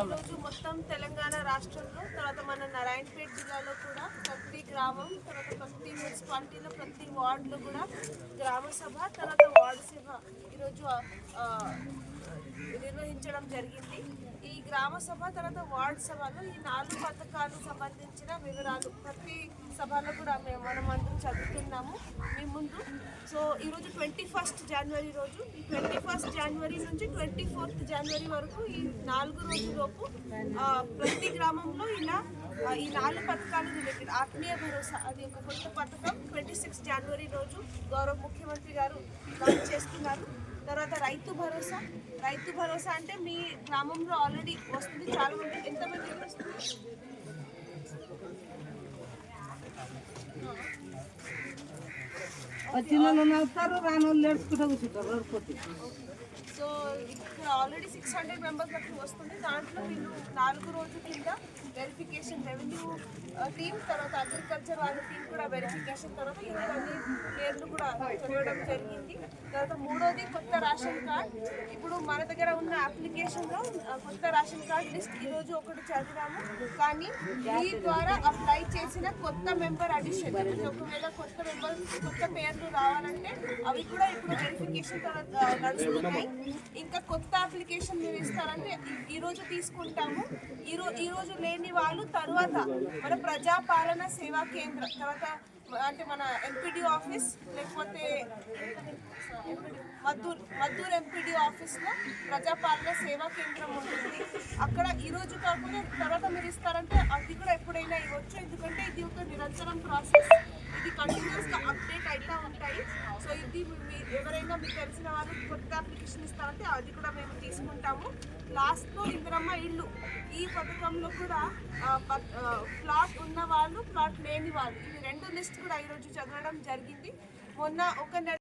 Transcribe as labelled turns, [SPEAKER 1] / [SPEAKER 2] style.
[SPEAKER 1] ఈరోజు మొత్తం తెలంగాణ రాష్ట్రంలో తర్వాత మన నారాయణపేట జిల్లాలో కూడా ప్రతి గ్రామం తర్వాత ప్రతి మున్సిపాలిటీలో ప్రతి వార్డులో కూడా గ్రామ సభ తర్వాత వార్డు సభ ఈరోజు నిర్వహించడం జరిగింది. ఈ గ్రామ సభ తర్వాత వార్డు సభలో ఈ నాలుగు పథకాలకు సంబంధించిన వివరాలు ప్రతి సభలో కూడా మేము మనం అందరం చదువుతున్నాము. ముందు. సో ఈరోజు ట్వంటీ ఫస్ట్ జనవరి రోజు. ఈ ట్వంటీ ఫస్ట్ జనవరి నుంచి ట్వంటీ ఫోర్త్ జనవరి వరకు ఈ నాలుగు రోజులలోపు ప్రతి గ్రామంలో ఇలా ఈ నాలుగు పథకాలు రిలేటెడ్ ఆత్మీయ భరోసా అది ఒక కొత్త పథకం ట్వంటీ సిక్స్ జనవరి రోజు గౌరవ ముఖ్యమంత్రి గారు లాంచ్ చేస్తున్నారు. తర్వాత రైతు భరోసా. రైతు భరోసా అంటే మీ గ్రామంలో ఆల్రెడీ వస్తుంది. చాలా మంది ఎంతమంది వస్తుంది?
[SPEAKER 2] వచ్చిన వాళ్ళు నవ్వుతారు రాని వాళ్ళు ఏడ్చుకుంటూ కూర్చుంటారు రోడ్డుపోతే
[SPEAKER 1] సో ఇక్కడ ఆల్రెడీ సిక్స్ హండ్రెడ్ మెంబర్స్ వరకు వస్తుంది. దాంట్లో వీళ్ళు నాలుగు రోజుల కింద వెరిఫికేషన్ రెవెన్యూ టీం తర్వాత అగ్రికల్చర్ వాళ్ళ టీం కూడా వెరిఫికేషన్ తర్వాత ఇరవై మంది పేర్లు కూడా చదవడం జరిగింది. తర్వాత మూడోది కొత్త రేషన్ కార్డ్ ఇప్పుడు మన దగ్గర ఉన్న అప్లికేషన్లో కొత్త రేషన్ కార్డ్ లిస్ట్ ఈరోజు ఒకటి చదివాము. కానీ ఈ ద్వారా అప్లై చేసిన కొత్త మెంబర్ అడిషన్ ఒకవేళ కొత్త మెంబర్ కొత్త పేర్లు రావాలంటే అవి కూడా ఇప్పుడు వెరిఫికేషన్ తర్వాత నడుస్తున్నాయి. ఇంకా కొత్త అప్లికేషన్ మీరు ఇస్తారంటే ఈ- రోజు తీసుకుంటాము. ఈ రో ఈ రోజు లేని వాళ్ళు తర్వాత మన ప్రజాపాలన సేవా కేంద్రం తర్వాత అంటే మన ఎంపీడీ ఆఫీస్ లేకపోతే మద్దూర్ మద్దూర్ ఎంపీడీ ఆఫీస్లో ప్రజాపాలన సేవా కేంద్రం ఉంటుంది. అక్కడ ఈ రోజు కాకుండా తర్వాత మీరు ఇస్తారంటే అది కూడా ఎప్పుడైనా ఇవ్వచ్చు. ఎందుకంటే ఇది ఒక నిరంతరం ప్రాసెస్. ఇది కంటిన్యూస్గా అప్డేట్ అవుతూ ఉంటాయి. సో ఇది మీ- ఎవరైనా మీకు తెలిసిన వాళ్ళు అంటే అది కూడా మేము తీసుకుంటాము. లాస్ట్లో ఇందిరమ్మ ఇల్లు. ఈ పథకంలో కూడా ప్లాట్ ఉన్న వాళ్ళు ప్లాట్ లేని వాళ్ళు ఇవి రెండు లిస్ట్ కూడా ఈరోజు చదవడం జరిగింది. మొన్న ఒక నెల